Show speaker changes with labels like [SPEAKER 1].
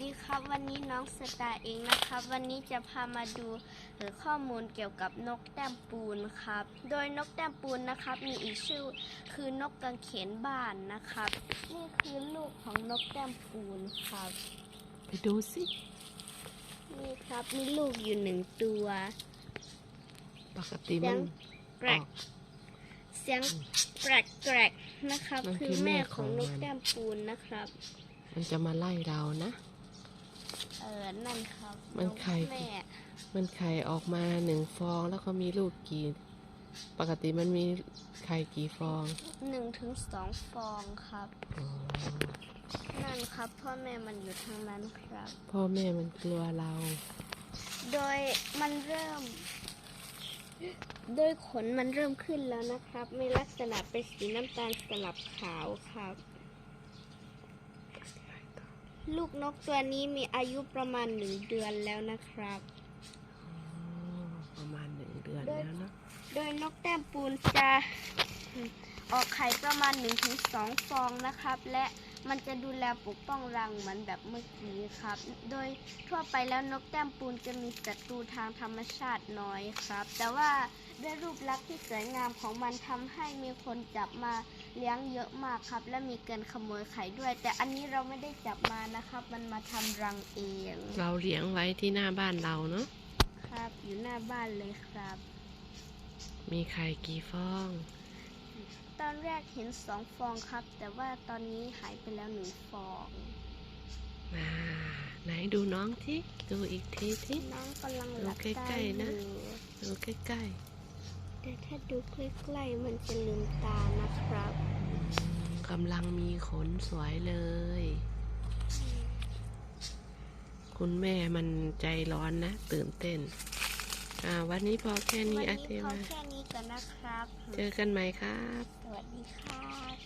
[SPEAKER 1] ดีครับ วันนี้น้องสตาร์เองนะครับ วันนี้จะพามาดูหรือข้อมูลเกี่ยวกับนกแต้มปูนครับ โดยนกแต้มปูนนะครับ มีอีกชื่อคือนกกังเขนบ้านนะครับ นี่คือลูกของนกแต้มปูนครับ
[SPEAKER 2] ไปดูสิ
[SPEAKER 1] นี่ครับมีลูกอยู่หนึ่งตัว
[SPEAKER 2] ปกติมัน
[SPEAKER 1] แกรกเสียงแกรกแกรกๆนะครับ
[SPEAKER 2] มันคื
[SPEAKER 1] คือ
[SPEAKER 2] อ
[SPEAKER 1] แม่
[SPEAKER 2] แม่
[SPEAKER 1] ข
[SPEAKER 2] ข
[SPEAKER 1] อ
[SPEAKER 2] องง
[SPEAKER 1] นก
[SPEAKER 2] มัน
[SPEAKER 1] แต้มปูนนะครับ
[SPEAKER 2] มันจะมาไล่เรานะ
[SPEAKER 1] เออนั่นครับ
[SPEAKER 2] มันไข่
[SPEAKER 1] นกแม่
[SPEAKER 2] มันไข่ออกมาหนึ่งฟองแล้วก็มีลูกกี่ ปกติมันมีไข่กี่ฟอง
[SPEAKER 1] หนึ่งถึงสองฟองครับ
[SPEAKER 2] อ๋อ
[SPEAKER 1] นั่นครับ พ่อแม่มันอยู่ทางนั้นครับ
[SPEAKER 2] พ่อแม่มันกลัวเรา
[SPEAKER 1] โดยมันเริ่ม โดยขนมันเริ่มขึ้นแล้วนะครับ มีลักษณะเป็นสีน้ำตาลสลับขาวครับ ลูกนกตัวนี้มีอายุประมาณหนึ่งเดือนแล้วนะครับ
[SPEAKER 2] อ๋อประมาณหนึ่งเดือนแล้วเนอะ
[SPEAKER 1] โดยนกแต้มปูนจะออกไข่ประมาณ1-2ฟองนะครับ และมันจะดูแลปกป้องรังเหมือนแบบเมื่อกี้ครับ โดยทั่วไปแล้วนกแต้มปูนจะมีศัตรูทางธรรมชาติน้อยครับ แต่ว่าด้วยรูปลักษณ์ที่สวยงามของมันทำให้มีคนจับมา เลี้ยงเยอะมากครับ และมีเกินขโมยไข่ด้วย แต่อันนี้เราไม่ได้จับมานะครับ มันมาทำรังเอง
[SPEAKER 2] เราเลี้ยงไว้ที่หน้าบ้านเราเนาะ
[SPEAKER 1] ครับ อยู่หน้าบ้านเลยครับ
[SPEAKER 2] มีไข่กี่ฟอง
[SPEAKER 1] ตอนแรกเห็นสองฟองครับ แต่ว่าตอนนี้หายไปแล้วหนึ่งฟอง
[SPEAKER 2] อ่า ไหนดูน้องที่ ดูอีกทีที่
[SPEAKER 1] น้องกำลังหลับ
[SPEAKER 2] ดู
[SPEAKER 1] ตา
[SPEAKER 2] ใกล้
[SPEAKER 1] อ
[SPEAKER 2] ๆนะ
[SPEAKER 1] ยู่
[SPEAKER 2] ดูใกล้
[SPEAKER 1] แต่ถ้าดูใกล้ๆมันจะลืมตานะครับ
[SPEAKER 2] ๆกำลังมีขนสวยเลย คุณแม่มันใจร้อนนะ ตื่นเต้น อ่า วันนี้พอแค่
[SPEAKER 1] วัน
[SPEAKER 2] นี้
[SPEAKER 1] นี้
[SPEAKER 2] อาเท
[SPEAKER 1] พอ
[SPEAKER 2] มา
[SPEAKER 1] แค่นี้ก่อนนะครับ
[SPEAKER 2] เจอกันใหม่ครับ
[SPEAKER 1] สวัสดีครับ